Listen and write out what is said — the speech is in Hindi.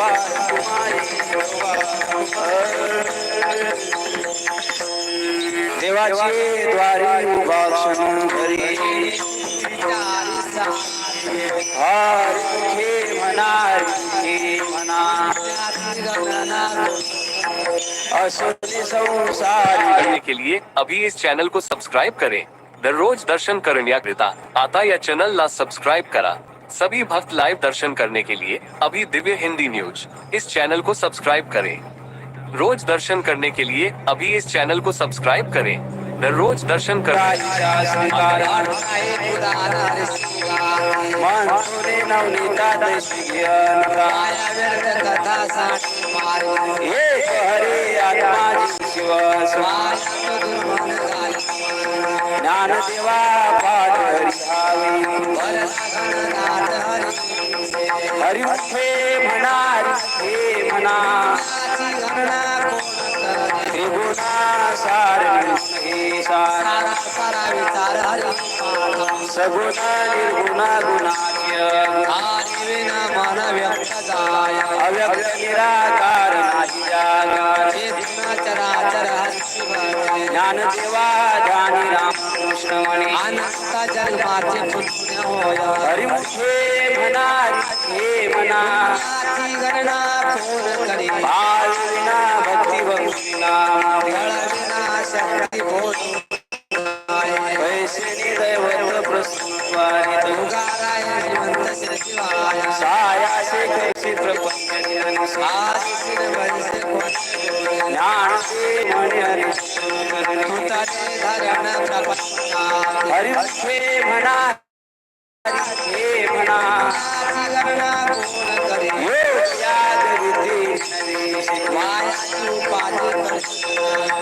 Bye. देवाचे द्वारी हरी के लिए अभी इस चैनल को सबस्क्राईब करें। दररोज दर्शन करण्याकरिता आता या चॅनलला सबस्क्राईब करा। सभी भक्त लाइव दर्शन करने के लिए अभी दिव्य हिंदी न्यूज़। इस चैनल को सब्सक्राइब करें। रोज दर्शन करने के लिए अभी इस चैनल को सब्सक्राइब करें। दररोज दर्शन कर राजा शिव ज्ञानदेवा हरी हरी मुखे म्हणा हरी म्हणा त्रिगुणा सार हे सार सगुणा निर्गुणा गुणाच्य अव्यक्त निराकार रामकृष्ण म्हणे हरिमुखे म्हणा हे म्हणा भाव विना भक्ती भक्तीना वैसे दैवत प्रस्तुत सायासे कैसे प्रपंच ज्ञान से म्हणे हरी हरिमुखे म्हणा हे